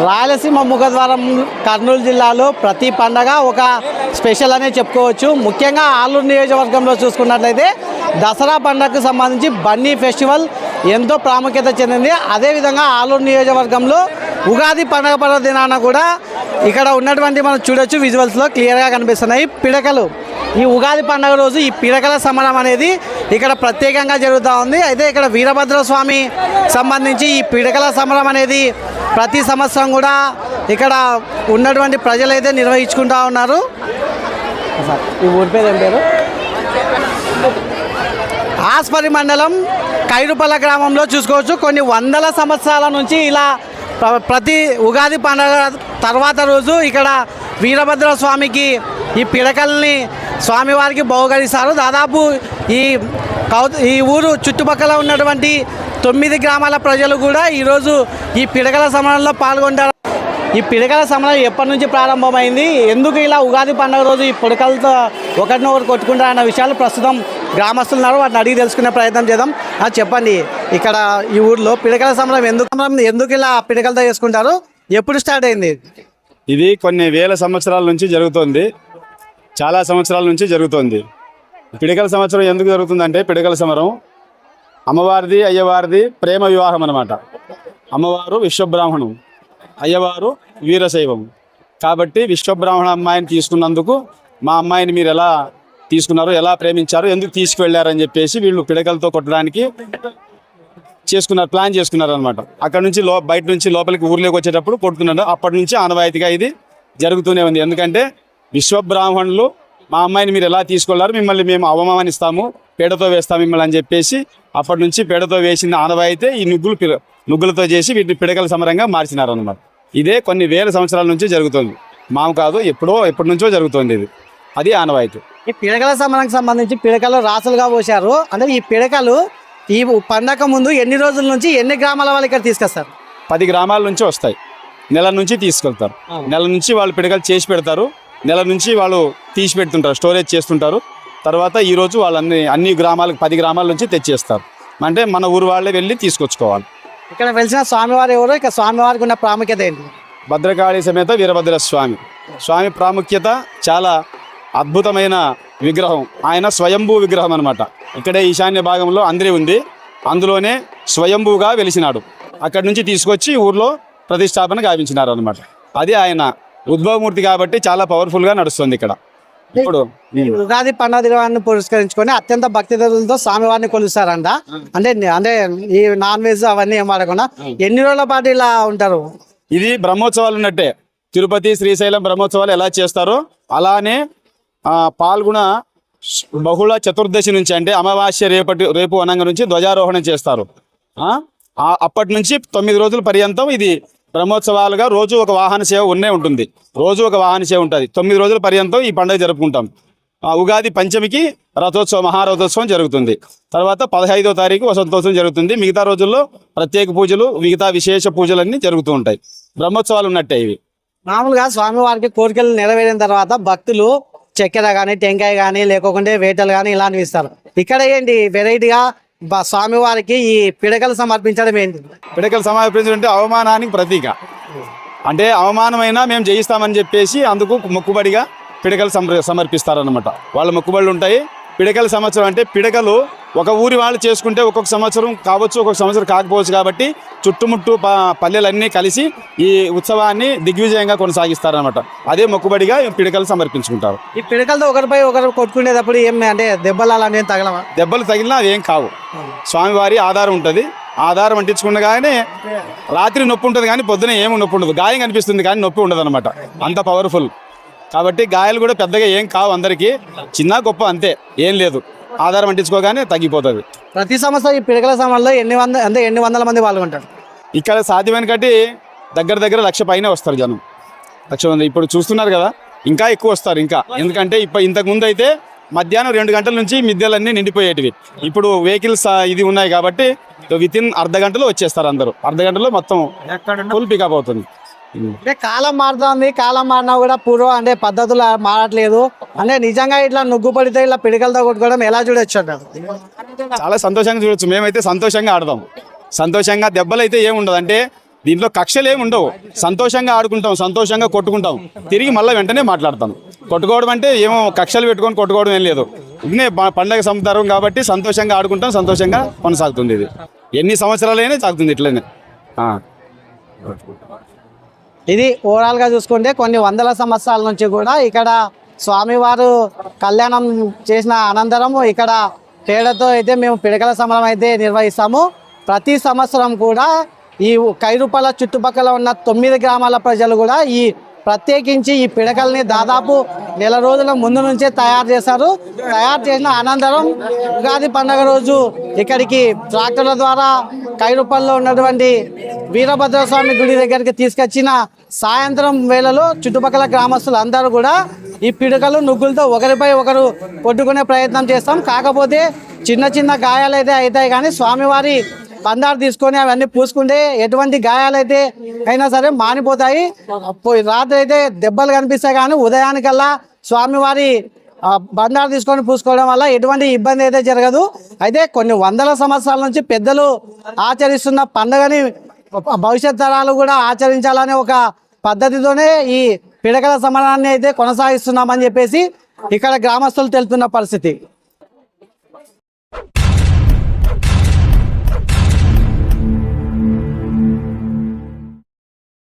రాయలసీమ ముఖద్వారం కర్నూలు జిల్లాలో ప్రతి పండగ ఒక స్పెషల్ అనే చెప్పుకోవచ్చు. ముఖ్యంగా ఆలూరు నియోజకవర్గంలో చూసుకున్నట్లయితే దసరా పండగకు సంబంధించి బన్నీ ఫెస్టివల్ ఎంతో ప్రాముఖ్యత చెందింది. అదేవిధంగా ఆలూరు నియోజకవర్గంలో ఉగాది పండగ పర్వదినాన కూడా ఇక్కడ ఉన్నటువంటి మనం చూడొచ్చు విజువల్స్లో క్లియర్గా కనిపిస్తున్నాయి. పిడకలు ఈ ఉగాది పండుగ రోజు ఈ పిరకల సమరం అనేది ఇక్కడ ప్రత్యేకంగా జరుగుతూ ఉంది. అయితే ఇక్కడ వీరభద్ర స్వామి సంబంధించి ఈ పిడకల సమరం అనేది ప్రతి సంవత్సరం కూడా ఇక్కడ ఉన్నటువంటి ప్రజలైతే నిర్వహించుకుంటా ఉన్నారు. ఈ ఊరి పేరు ఏం పేరు? ఆస్పరి మండలం కైరుపల్ల గ్రామంలో చూసుకోవచ్చు. కొన్ని వందల సంవత్సరాల నుంచి ఇలా ప్రతి ఉగాది పండుగ తర్వాత రోజు ఇక్కడ వీరభద్ర స్వామికి ఈ పిడకల్ని స్వామివారికి బహుకరిస్తారు. దాదాపు ఈ కౌ ఈ ఊరు చుట్టుపక్కల ఉన్నటువంటి తొమ్మిది గ్రామాల ప్రజలు కూడా ఈరోజు ఈ పిడకల సమరంలో పాల్గొంటారు. ఈ పిడకల సమరం ఎప్పటి నుంచి ప్రారంభమైంది? ఎందుకు ఇలా ఉగాది పండుగ రోజు ఈ పిడకలతో ఒకరినొకరు కొట్టుకుంటారు అన్న విషయాలు ప్రస్తుతం గ్రామస్తులు ఉన్నారు. వాటిని అడిగి తెలుసుకునే ప్రయత్నం చేద్దాం. చెప్పండి ఇక్కడ ఈ ఊర్లో పిడకల సమరం ఎందుకు సమరం ఎందుకు ఇలా పిడకలతో చేసుకుంటారు? ఎప్పుడు స్టార్ట్ అయింది? ఇది కొన్ని వేల సంవత్సరాల నుంచి జరుగుతుంది. చాలా సంవత్సరాల నుంచి జరుగుతోంది. పిడకల సంవత్సరం ఎందుకు జరుగుతుందంటే పిడకల సమరం అమ్మవారిది అయ్యవారిది ప్రేమ వివాహం అనమాట అమ్మవారు విశ్వబ్రాహ్మణం అయ్యవారు వీరశైవం. కాబట్టి విశ్వబ్రాహ్మణ అమ్మాయిని తీసుకున్నందుకు మా అమ్మాయిని మీరు ఎలా తీసుకున్నారు ఎలా ప్రేమించారు ఎందుకు తీసుకువెళ్ళారని చెప్పేసి వీళ్ళు పిడకలతో కొట్టడానికి చేసుకున్నారు ప్లాన్ చేసుకున్నారు అనమాట అక్కడ నుంచి లో బయట నుంచి లోపలికి ఊర్లోకి వచ్చేటప్పుడు కొడుతున్నాడు అప్పటి నుంచి ఆనవాయితీగా ఇది జరుగుతూనే ఉంది. ఎందుకంటే విశ్వబ్రాహ్మణులు మా అమ్మాయిని మీరు ఎలా తీసుకెళ్ళారు మిమ్మల్ని మేము అవమానిస్తాము పేడతో వేస్తాం మిమ్మల్ని అని చెప్పేసి అప్పటి నుంచి పేడతో వేసిన ఆనవాయితే ఈ నుగ్గులు నుగ్గులతో చేసి వీటిని పిడకల సమరంగా మార్చినారు అనమాట ఇదే కొన్ని వేల సంవత్సరాల నుంచి జరుగుతుంది. మాము కాదు ఎప్పుడో ఎప్పటి నుంచో జరుగుతుంది ఇది. అది ఆనవాయితీ. ఈ పిడకల సమరానికి సంబంధించి పిడకలు రాసులుగా పోశారు. అంటే ఈ పిడకలు ఈ పండగ ముందు ఎన్ని రోజుల నుంచి ఎన్ని గ్రామాల వాళ్ళు ఇక్కడ తీసుకొస్తారు? పది గ్రామాల నుంచి వస్తాయి. నెల నుంచి తీసుకెళ్తారు. నెల నుంచి వాళ్ళు పిడకలు చేసి పెడతారు. నెల నుంచి వాళ్ళు తీసి పెడుతుంటారు స్టోరేజ్ చేస్తుంటారు. తర్వాత ఈ రోజు వాళ్ళన్ని అన్ని గ్రామాలకు పది గ్రామాల నుంచి తెచ్చేస్తారు. అంటే మన ఊరు వాళ్ళే వెళ్ళి తీసుకొచ్చుకోవాలి. ఇక్కడ వెలిసిన స్వామివారు ఎవరు? ఇక్కడ స్వామివారికి ఉన్న ప్రాముఖ్యత ఏంటి? భద్రకాళి సమేత వీరభద్ర స్వామి. స్వామి ప్రాముఖ్యత చాలా అద్భుతమైన విగ్రహం. ఆయన స్వయంభూ విగ్రహం అనమాట ఇక్కడే ఈశాన్య భాగంలో అందరి ఉంది. అందులోనే స్వయంభూగా వెలిసినాడు. అక్కడి నుంచి తీసుకొచ్చి ఊర్లో ప్రతిష్టాపన గావించినారు అనమాట అది ఆయన ఉద్భవమూర్తి కాబట్టి చాలా పవర్ఫుల్గా నడుస్తుంది ఇక్కడ. ఇప్పుడు ఉగాది పండుగ దినాన్ని పురస్కరించుకొని అత్యంత భక్తితో స్వామివారిని కొలుస్తారంట. అంటే అంటే ఈ నాన్ వెజ్ అవన్నీ ఏం వాడకుండా ఎన్ని రోజుల పాటు ఇలా ఉంటారు? ఇది బ్రహ్మోత్సవాలు ఉన్నట్టే. తిరుపతి శ్రీశైలం బ్రహ్మోత్సవాలు ఎలా చేస్తారో అలానే ఆ, పాల్గొన బహుళ చతుర్దశి నుంచి అంటే అమావాస్య రేపటి రేపు అనంగా నుంచి ధ్వజారోహణం చేస్తారు. అప్పటి నుంచి తొమ్మిది రోజుల పర్యంతం ఇది బ్రహ్మోత్సవాలుగా రోజు ఒక వాహన సేవ ఉన్నే ఉంటుంది. రోజు ఒక వాహన సేవ ఉంటుంది. తొమ్మిది రోజుల పర్యంతం ఈ పండుగ జరుపుకుంటాం. ఆ, ఉగాది పంచమికి రథోత్సవం మహారథోత్సవం జరుగుతుంది. తర్వాత పదహైదో తారీఖు వసంతోత్సవం జరుగుతుంది. మిగతా రోజుల్లో ప్రత్యేక పూజలు మిగతా విశేష పూజలన్నీ జరుగుతూ ఉంటాయి. బ్రహ్మోత్సవాలు ఉన్నట్టే ఇవి. మామూలుగా స్వామివారికి కోరికలు నెరవేరిన తర్వాత భక్తులు చక్కెర కానీ టెంకాయ కానీ లేకుంటే వేటలు కానీ ఇలాంటివి ఇస్తారు. ఇక్కడ ఏంటి వెరైటీగా స్వామివారికి ఈ పిడకలు సమర్పించడం ఏంటి? పిడకలు సమర్పించడం అంటే అవమానానికి ప్రతీక. అంటే అవమానమైనా మేము జయిస్తామని చెప్పేసి అందుకు మొక్కుబడిగా పిడకలు సమర్ సమర్పిస్తారనమాట వాళ్ళ మొక్కుబడులు ఉంటాయి. పిడకల సంవత్సరం అంటే పిడకలు ఒక ఊరి వాళ్ళు చేసుకుంటే ఒక్కొక్క సంవత్సరం కావచ్చు ఒక్కొక్క సంవత్సరం కాకపోవచ్చు కాబట్టి చుట్టుముట్టు పల్లెలన్నీ కలిసి ఈ ఉత్సవాన్ని దిగ్విజయంగా కొనసాగిస్తారనమాట అదే మొక్కుబడిగా పిడకలు సమర్పించుకుంటారు. ఈ పిడకలతో ఒకరిపై ఒకరు కొట్టుకునేటప్పుడు ఏం అంటే దెబ్బలు అలాంటివి తగలవా? దెబ్బలు తగిలినా అదేం కావు. స్వామివారి ఆధారం ఉంటుంది. ఆధారం అంటించుకున్నగానే రాత్రి నొప్పి ఉంటుంది కానీ పొద్దున ఏమి నొప్పి ఉండదు. గాయం కనిపిస్తుంది కానీ నొప్పి ఉండదు అనమాట అంత పవర్ఫుల్ కాబట్టి గాయాలు కూడా పెద్దగా ఏం కావు అందరికీ. చిన్న గొప్ప అంతే ఏం లేదు. ఆధారం అంటించుకోగానే తగ్గిపోతుంది. ప్రతి సంవత్సరం ఈ పిడకల సమయంలో ఎన్ని వంద అంటే ఎన్ని వందల మంది పాల్గొంటారు? ఇక్కడ సాధ్యమైన కట్టి దగ్గర దగ్గర లక్ష పైన వస్తారు జనం. లక్ష మంది ఇప్పుడు చూస్తున్నారు కదా ఇంకా ఎక్కువ వస్తారు ఇంకా. ఎందుకంటే ఇప్పుడు ఇంతకు ముందు అయితే మధ్యాహ్నం రెండు గంటల నుంచి మిద్దెలన్నీ నిండిపోయేటివి. ఇప్పుడు వెహికల్స్ ఇది ఉన్నాయి కాబట్టి విత్ ఇన్ అర్ధ గంటలో వచ్చేస్తారు అందరూ. అర్ధ గంటలో మొత్తం ఫుల్ పికప్ అవుతుంది. అంటే కాలం మారుతుంది కాలం మారినా కూడా పూర్వం అంటే పద్ధతులు మారట్లేదు. అంటే నిజంగా ఇట్లా నుగ్గు పడితే ఇట్లా పిడికలతో కొట్టుకోవడం ఎలా చూడొచ్చు అంటారు? చాలా సంతోషంగా చూడొచ్చు. మేమైతే సంతోషంగా ఆడదాం సంతోషంగా దెబ్బలు అయితే ఏముండదు అంటే దీంట్లో కక్షలు ఏమి ఉండవు. సంతోషంగా ఆడుకుంటాం సంతోషంగా కొట్టుకుంటాం. తిరిగి మళ్ళీ వెంటనే మాట్లాడతాం. కొట్టుకోవడం అంటే ఏమో కక్షలు పెట్టుకొని కొట్టుకోవడం ఏం లేదు. ఇదే పండగ సందర్భం కాబట్టి సంతోషంగా ఆడుకుంటాం సంతోషంగా కొనసాగుతుంది ఇది. ఎన్ని సంవత్సరాలైనా సాగుతుంది ఇట్లనే. ఇది ఓవరాల్గా చూసుకుంటే కొన్ని వందల సంవత్సరాల నుంచి కూడా ఇక్కడ స్వామివారు కళ్యాణం చేసిన అనంతరం ఇక్కడ తేడాతో అయితే మేము పిడకల సమరం అయితే నిర్వహిస్తాము. ప్రతి సంవత్సరం కూడా ఈ కైరుపల చుట్టుపక్కల ఉన్న తొమ్మిది గ్రామాల ప్రజలు కూడా ఈ ప్రత్యేకించి ఈ పిడకల్ని దాదాపు నెల రోజుల ముందు నుంచే తయారు చేశారు. తయారు చేసిన అనంతరం ఉగాది పండుగ రోజు ఇక్కడికి ట్రాక్టర్ల ద్వారా కైరుపల్లో ఉన్నటువంటి వీరభద్రస్వామి గుడి దగ్గరికి తీసుకొచ్చిన సాయంత్రం వేళలో చుట్టుపక్కల గ్రామస్తులు అందరూ కూడా ఈ పిడకలు నుగ్గులతో ఒకరిపై ఒకరు కొట్టుకునే ప్రయత్నం చేస్తాం. కాకపోతే చిన్న చిన్న గాయాలు అయితే అవుతాయి కానీ స్వామివారి పందారు తీసుకొని అవన్నీ పూసుకుంటే ఎటువంటి గాయాలైతే అయినా సరే మానిపోతాయి. పోయి రాత్రి అయితే దెబ్బలు కనిపిస్తాయి కానీ ఉదయానికల్లా స్వామివారి ఆ, బండారు తీసుకొని పూసుకోవడం వల్ల ఎటువంటి ఇబ్బంది అయితే జరగదు. అయితే కొన్ని వందల సంవత్సరాల నుంచి పెద్దలు ఆచరిస్తున్న పండుగని భవిష్యత్ తరాలు కూడా ఆచరించాలనే ఒక పద్ధతితోనే ఈ పిడకల సమరాన్ని అయితే కొనసాగిస్తున్నామని చెప్పేసి ఇక్కడ గ్రామస్తులు తెలుపుతున్న పరిస్థితి.